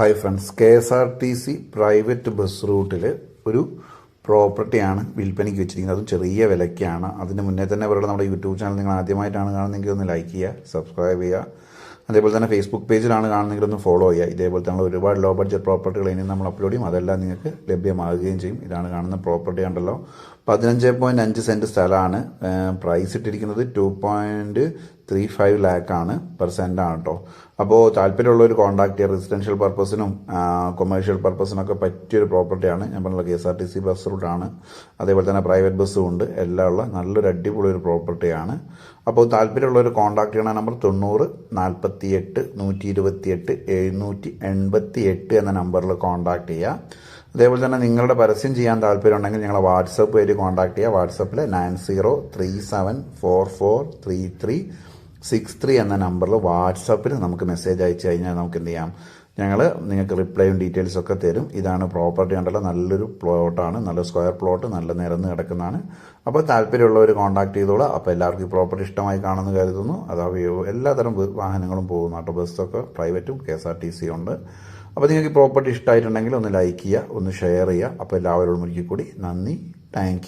Hi friends K S R T C private bus റൂട്ടിൽ ഒരു പ്രോപ്പർട്ടിയാണ് വിൽപ്പനയ്ക്ക് വെച്ചിരിക്കുന്നത്. അതും ചെറിയ വിലയ്ക്കാണ്. അതിന് മുന്നേ തന്നെ അവരുടെ നമ്മുടെ യൂട്യൂബ് ചാനൽ നിങ്ങൾ ആദ്യമായിട്ടാണ് കാണുന്നതെങ്കിൽ ഒന്ന് ലൈക്ക് ചെയ്യുക സബ്സ്ക്രൈബ് ചെയ്യുക. അതേപോലെ തന്നെ ഫേസ്ബുക്ക് പേജിലാണ് കാണുന്നെങ്കിൽ ഒന്ന് ഫോളോ ചെയ്യുക. ഇതേപോലെ തന്നെ ഒരുപാട് ലോ ബഡ്ജറ്റ് പ്രോപ്പർട്ടികൾ ഇനി നമ്മൾ അപ്ലോഡ് ചെയ്യും. അതെല്ലാം നിങ്ങൾക്ക് ലഭ്യമാകുകയും ചെയ്യും. ഇതാണ് കാണുന്ന പ്രോപ്പർട്ടി ഉണ്ടല്ലോ പതിനഞ്ച് പോയിന്റ് അഞ്ച് സെന്റ് സ്ഥലമാണ്. പ്രൈസ് ഇട്ടിരിക്കുന്നത് ടു പോയിന്റ് ത്രീ ഫൈവ് ലാക്കാണ് പെർ സെന്റാണ് കേട്ടോ അപ്പോൾ താല്പര്യമുള്ളവർ കോൺടാക്ട് റെസിഡൻഷ്യൽ പർപ്പസിനും കൊമേഴ്ഷ്യൽ പർപ്പസിനൊക്കെ പറ്റിയൊരു പ്രോപ്പർട്ടിയാണ് ഞാൻ പറഞ്ഞ K S R T C bus റൂട്ടാണ് അതേപോലെ തന്നെ പ്രൈവറ്റ് ബസ്സും ഉണ്ട്. എല്ലാം ഉള്ള നല്ലൊരു അടിപൊളി ഒരു പ്രോപ്പർട്ടിയാണ് അപ്പോൾ താല്പര്യമുള്ളവർ കോൺടാക്ട് ചെയ്യണ നമ്പർ തൊണ്ണൂറ് നാൽപ്പത്തി എട്ട് നൂറ്റി ഇരുപത്തി എട്ട് എഴുന്നൂറ്റി എൺപത്തി എട്ട് എന്ന നമ്പറിൽ കോൺടാക്ട് ചെയ്യുക അതേപോലെ തന്നെ നിങ്ങളുടെ പരസ്യം ചെയ്യാൻ താല്പര്യമുണ്ടെങ്കിൽ ഞങ്ങളെ വാട്സപ്പ് വഴി കോൺടാക്ട് ചെയ്യുക. വാട്സപ്പിൽ nine zero three seven four four three three six three എന്ന നമ്പറിൽ വാട്സപ്പിൽ നമുക്ക് മെസ്സേജ് അയച്ചു കഴിഞ്ഞാൽ നമുക്ക് എന്ത് ചെയ്യാം? ഞങ്ങൾ നിങ്ങൾക്ക് റിപ്ലൈയും ഡീറ്റെയിൽസും ഒക്കെ തരും. ഇതാണ് പ്രോപ്പർട്ടി ഉണ്ടല്ലോ നല്ലൊരു പ്ലോട്ടാണ്. നല്ല സ്ക്വയർ പ്ലോട്ട്. നല്ല നിരന്ന് കിടക്കുന്നതാണ്. അപ്പോൾ താല്പര്യമുള്ളവർ കോൺടാക്ട് ചെയ്തോളൂ. അപ്പോൾ എല്ലാവർക്കും ഈ പ്രോപ്പർട്ടി ഇഷ്ടമായി കാണുമെന്ന് കരുതുന്നു. അതാ എല്ലാതരം വാഹനങ്ങളും പോകുന്നു. കേട്ടോ ബസ്സൊക്കെ പ്രൈവറ്റും K S R T C ഉണ്ട്. അപ്പോൾ നിങ്ങൾക്ക് പ്രോപ്പർട്ടി ഇഷ്ടമായിട്ടുണ്ടെങ്കിൽ ഒന്ന് ലൈക്ക് ചെയ്യുക ഒന്ന് ഷെയർ ചെയ്യുക. അപ്പോൾ എല്ലാവരോടും ഒരിക്കൽ കൂടി നന്ദി. താങ്ക്